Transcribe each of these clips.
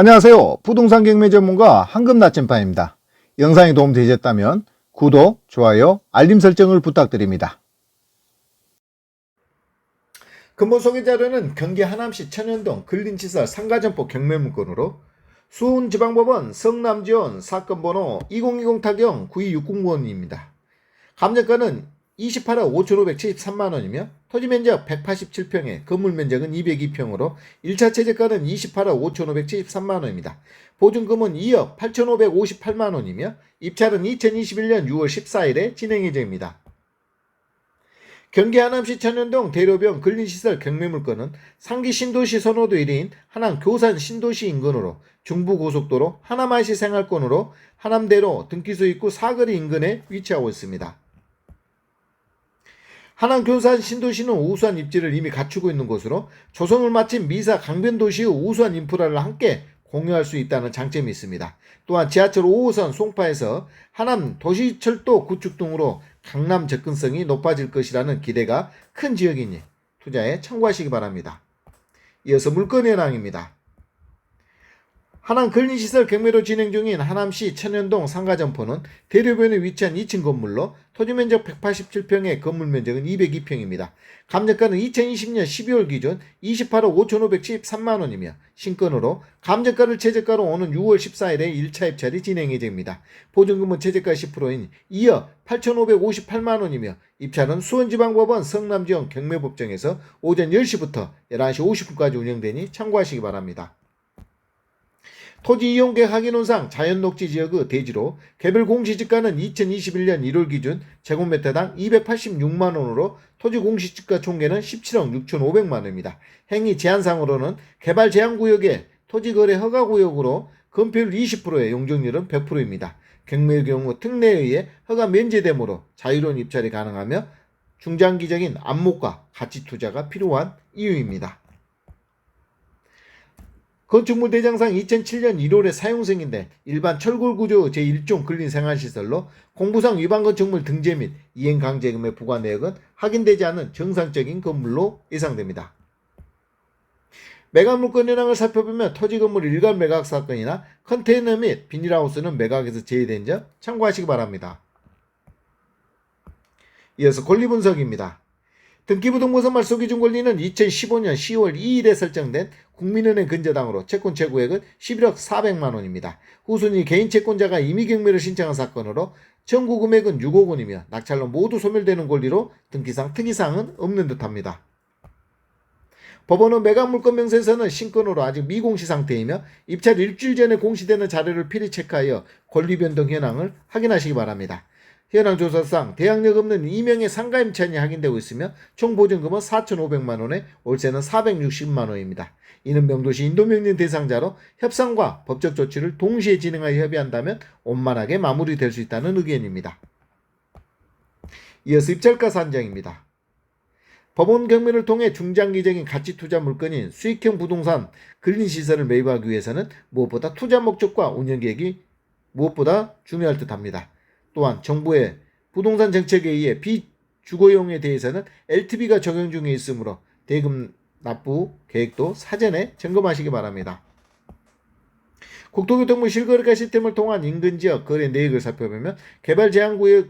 안녕하세요. 부동산 경매 전문가 황금 나침반입니다. 영상이 도움되셨다면 구독, 좋아요, 알림 설정을 부탁드립니다. 근본 소개 자료는 경기 하남시 천연동 근린시설 상가점포 경매 문건으로 수원지방법원 성남지원 사건번호 2020 타경 9260번입니다. 감정가는 28억 5,573만원이며 토지 면적 187평에 건물 면적은 202평으로 1차 최저가는 28억 5,573만원입니다. 보증금은 2억 8,558만원이며 입찰은 2021년 6월 14일에 진행 예정입니다. 경기 하남시 천연동 대로변 근린시설 경매물건은 상기 신도시 선호도 1위인 하남 교산 신도시 인근으로 중부고속도로 하남IC 생활권으로 하남대로 등기소 입구 사거리 인근에 위치하고 있습니다. 하남 교산 신도시는 우수한 입지를 이미 갖추고 있는 곳으로 조성을 마친 미사 강변도시의 우수한 인프라를 함께 공유할 수 있다는 장점이 있습니다. 또한 지하철 5호선 송파에서 하남 도시철도 구축 등으로 강남 접근성이 높아질 것이라는 기대가 큰 지역이니 투자에 참고하시기 바랍니다. 이어서 물건 현황입니다. 하남 근린시설 경매로 진행 중인 하남시 천연동 상가점포는 대로변에 위치한 2층 건물로 토지 면적 187평에 건물 면적은 202평입니다. 감정가는 2020년 12월 기준 28억 5,573만원이며 신건으로 감정가를 최저가로 오는 6월 14일에 1차 입찰이 진행 예정입니다. 보증금은 최저가 10%인 2억 8,558만원이며 입찰은 수원지방법원 성남지원 경매법정에서 오전 10시부터 11시 50분까지 운영되니 참고하시기 바랍니다. 토지 이용계획 확인원상 자연녹지 지역의 대지로 개별 공시지가는 2021년 1월 기준 제곱미터당 286만 원으로 토지 공시지가 총계는 17억 6,500만 원입니다. 행위 제한상으로는 개발 제한구역의 토지거래 허가구역으로 건폐율 20%의 용적률은 100%입니다. 경매의 경우 특례에 의해 허가 면제되므로 자유로운 입찰이 가능하며 중장기적인 안목과 가치 투자가 필요한 이유입니다. 건축물 대장상 2007년 1월에 사용승인데 일반 철골 구조 제1종 근린 생활시설로 공부상 위반 건축물 등재 및 이행 강제금의 부과 내역은 확인되지 않은 정상적인 건물로 예상됩니다. 매각 물건 현황을 살펴보면 토지 건물 일괄 매각 사건이나 컨테이너 및 비닐하우스는 매각에서 제외된 점 참고하시기 바랍니다. 이어서 권리 분석입니다. 등기부등본선 말소기준 권리는 2015년 10월 2일에 설정된 국민은행 근저당으로 채권 최고액은 11억 400만 원입니다. 후순위 개인 채권자가 임의 경매를 신청한 사건으로 청구 금액은 6억 원이며 낙찰로 모두 소멸되는 권리로 등기상 특이사항은 없는 듯합니다. 법원은 매각 물건 명세서는 신건으로 아직 미공시 상태이며 입찰 일주일 전에 공시되는 자료를 필히 체크하여 권리 변동 현황을 확인하시기 바랍니다. 현황 조사상 대항력 없는 이명의 상가 임차인이 확인되고 있으며 총 보증금은 4,500만 원에 월세는 460만 원입니다. 이는 명도시 인도명령 대상자로 협상과 법적 조치를 동시에 진행하여 협의한다면 원만하게 마무리될 수 있다는 의견입니다. 이어서 입찰가 산정입니다. 법원 경매를 통해 중장기적인 가치 투자 물건인 수익형 부동산 근린 시설을 매입하기 위해서는 무엇보다 투자 목적과 운영 계획이 무엇보다 중요할 듯합니다. 또한 정부의 부동산 정책에 의해 비주거용에 대해서는 LTV가 적용 중에 있으므로 대금 납부 계획도 사전에 점검하시기 바랍니다. 국토교통부 실거래가 시스템을 통한 인근 지역 거래 내역을 살펴보면 개발 제한 구역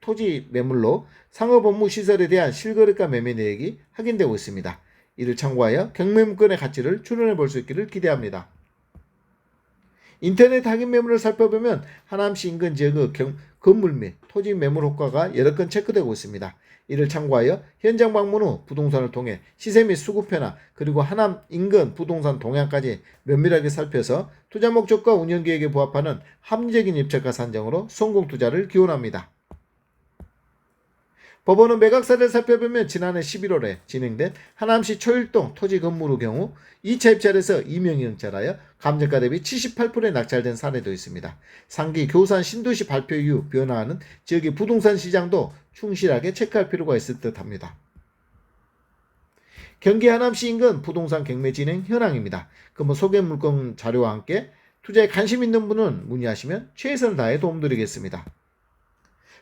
토지 매물로 상업 업무 시설에 대한 실거래가 매매 내역이 확인되고 있습니다. 이를 참고하여 경매물건의 가치를 추론해 볼 수 있기를 기대합니다. 인터넷 확인 매물을 살펴보면 하남시 인근 지역의 경, 건물 및 토지 매물 효과가 여러 건 체크되고 있습니다. 이를 참고하여 현장 방문 후 부동산을 통해 시세 및 수급 변화 그리고 하남 인근 부동산 동향까지 면밀하게 살펴서 투자 목적과 운영 계획에 부합하는 합리적인 입찰가 산정으로 성공 투자를 기원합니다. 법원은 매각사를 살펴보면 지난해 11월에 진행된 하남시 초일동 토지 건물의 경우 2차 입찰에서 이명이 응찰하여 감정가 대비 78%에 낙찰된 사례도 있습니다. 상기 교산 신도시 발표 이후 변화하는 지역의 부동산 시장도 충실하게 체크할 필요가 있을 듯합니다. 경기 하남시 인근 부동산 경매 진행 현황입니다. 그럼 소개 물건 자료와 함께 투자에 관심 있는 분은 문의하시면 최선을 다해 도움드리겠습니다.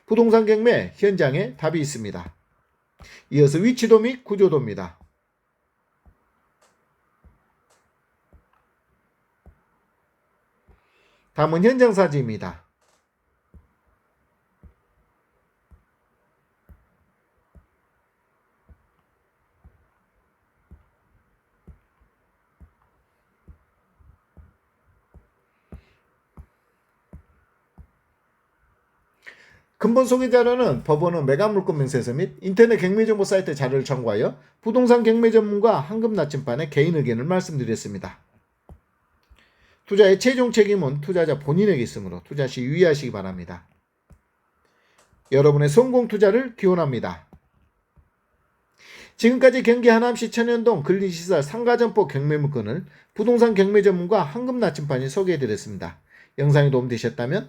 부동산 경매 현장에 답이 있습니다. 이어서 위치도 및 구조도입니다. 다음은 현장 사진입니다. 근본 소개 자료는 법원은 매각물건 명세서 및 인터넷 경매정보 사이트 자료를 참고하여 부동산 경매 전문가 황금 나침반의 개인 의견을 말씀드렸습니다. 투자의 최종 책임은 투자자 본인에게 있으므로 투자 시 유의하시기 바랍니다. 여러분의 성공 투자를 기원합니다. 지금까지 경기 하남시 천연동 근린시설 상가점포 경매물건을 부동산 경매 전문가 황금 나침반이 소개해드렸습니다. 영상이 도움되셨다면